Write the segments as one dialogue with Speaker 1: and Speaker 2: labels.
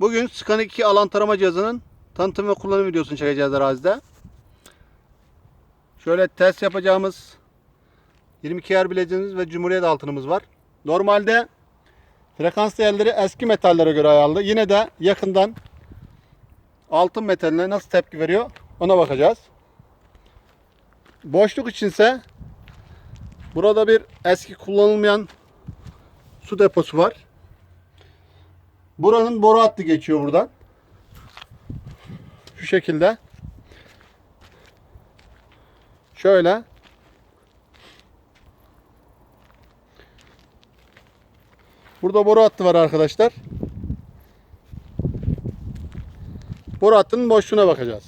Speaker 1: Bugün Scan 2 alan tarama cihazının tanıtım ve kullanım videosunu çekeceğiz arazide. Şöyle test yapacağımız 22 yer bileziğimiz ve Cumhuriyet altınımız var. Normalde frekans değerleri eski metallere göre ayarlı. Yine de yakından altın metaline nasıl tepki veriyor ona bakacağız. Boşluk içinse burada bir eski kullanılmayan su deposu var. Buranın boru hattı geçiyor buradan. Şu şekilde. Şöyle. Burada boru hattı var arkadaşlar. Boru hattının boşluğuna bakacağız.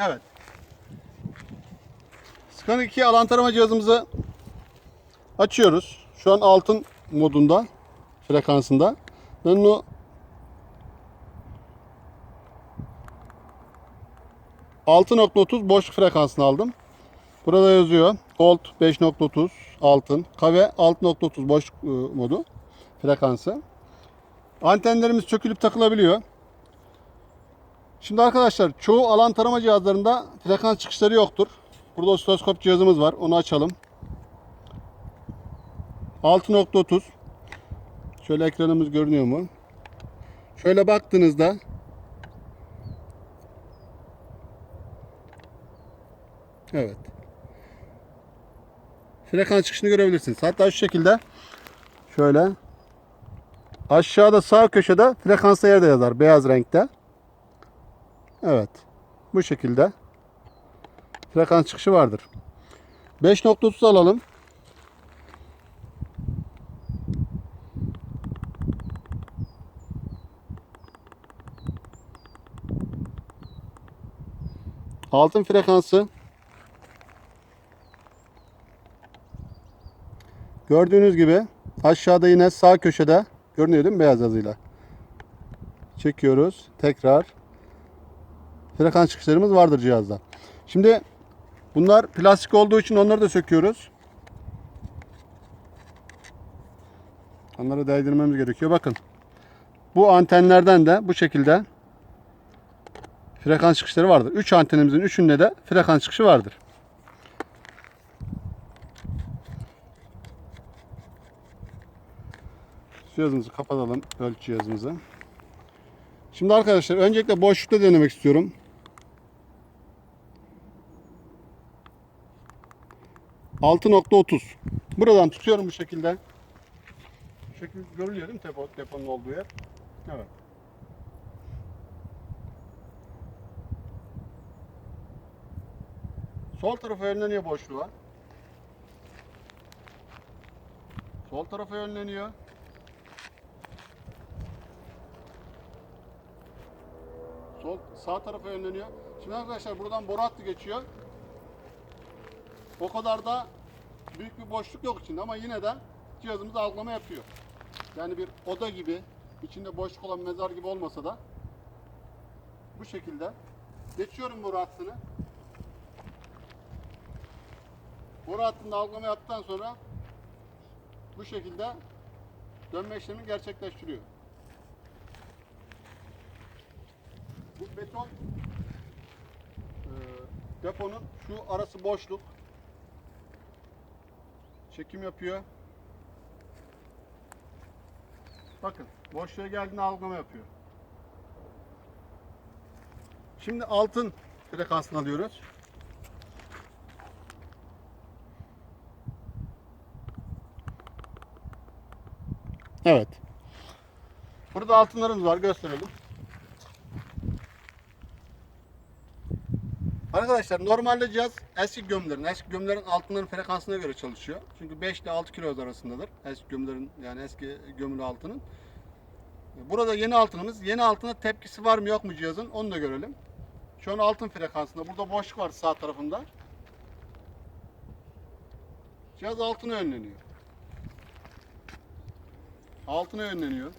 Speaker 1: Evet. Scan 2 alan tarama cihazımızı açıyoruz. Şu an altın modunda frekansında. Onu ...6.30 boş frekansını aldım. Burada yazıyor. Gold 5.30 altın. Kave 6.30 boş e, modu frekansı. Antenlerimiz sökülüp takılabiliyor. Şimdi arkadaşlar çoğu alan tarama cihazlarında frekans çıkışları yoktur. Burada osiloskop cihazımız var. Onu açalım. 6.30 Şöyle ekranımız görünüyor mu? Şöyle baktığınızda Evet. Frekans çıkışını görebilirsiniz. Hatta şu şekilde şöyle aşağıda sağ köşede frekans değeri de yazar beyaz renkte. Evet. Bu şekilde frekans çıkışı vardır. 5.30 alalım. Altın frekansı Gördüğünüz gibi aşağıda yine sağ köşede görünüyor değil mi beyaz yazıyla? Çekiyoruz. Tekrar frekans çıkışlarımız vardır cihazda. Şimdi bunlar plastik olduğu için onları da söküyoruz. Onları değdirmemiz gerekiyor. Bakın. Bu antenlerden de bu şekilde frekans çıkışları vardır. 3 antenimizin üçünde de frekans çıkışı vardır. Cihazımızı kapatalım. Ölçü cihazımızı. Şimdi arkadaşlar öncelikle boşlukta denemek istiyorum. Altı nokta otuz. Buradan tutuyorum bu şekilde. Bu şekilde görülüyor değil mi depo, deponun olduğu yer? Evet. Sol tarafa yönleniyor boşluğa. Sol tarafa yönleniyor. Sol sağ tarafa yönleniyor. Şimdi arkadaşlar buradan boru hattı geçiyor. O kadar da büyük bir boşluk yok içinde ama yine de cihazımız algılama yapıyor. Yani bir oda gibi içinde boşluk olan mezar gibi olmasa da bu şekilde geçiyorum boru hattını. Boru hattında algılama yaptıktan sonra bu şekilde dönme işlemini gerçekleştiriyor. Bu beton e, deponun şu arası boşluk. Çekim yapıyor. Bakın boşluğa geldiğinde algılama yapıyor. Şimdi altın frekansını alıyoruz. Evet. Burada altınlarımız var gösterelim. Arkadaşlar normalde cihaz eski gömlerin, eski gömlerin altınların frekansına göre çalışıyor. Çünkü 5 ile 6 kilo arasındadır. Eski gömlerin yani eski gömülü altının. Burada yeni altınımız. Yeni altına tepkisi var mı yok mu cihazın onu da görelim. Şu an altın frekansında. Burada boşluk var sağ tarafında. Cihaz altına yönleniyor. Altına yönleniyor.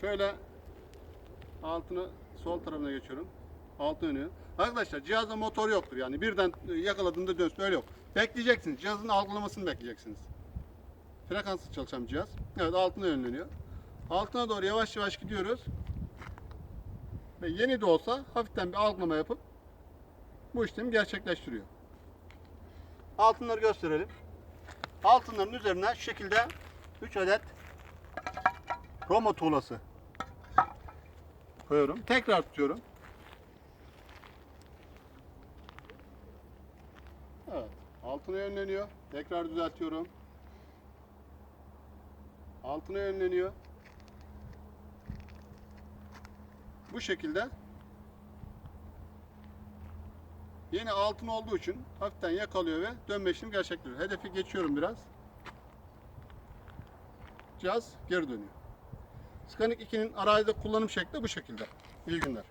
Speaker 1: Şöyle altını sol tarafına geçiyorum. Altı yönü. Arkadaşlar cihazda motor yoktur yani birden yakaladığında dönsün öyle yok. Bekleyeceksiniz. Cihazın algılamasını bekleyeceksiniz. Frekanslı çalışan bir cihaz. Evet altına yönleniyor. Altına doğru yavaş yavaş gidiyoruz. Ve yeni de olsa hafiften bir algılama yapıp bu işlemi gerçekleştiriyor. Altınları gösterelim. Altınların üzerine şu şekilde 3 adet Roma tuğlası koyuyorum. Tekrar tutuyorum. Evet. Altına yönleniyor. Tekrar düzeltiyorum. Altına yönleniyor. Bu şekilde yeni altın olduğu için hafiften yakalıyor ve dönme işlemi gerçekleştiriyor. Hedefi geçiyorum biraz. Cihaz geri dönüyor. Scanik 2'nin arazide kullanım şekli bu şekilde. İyi günler.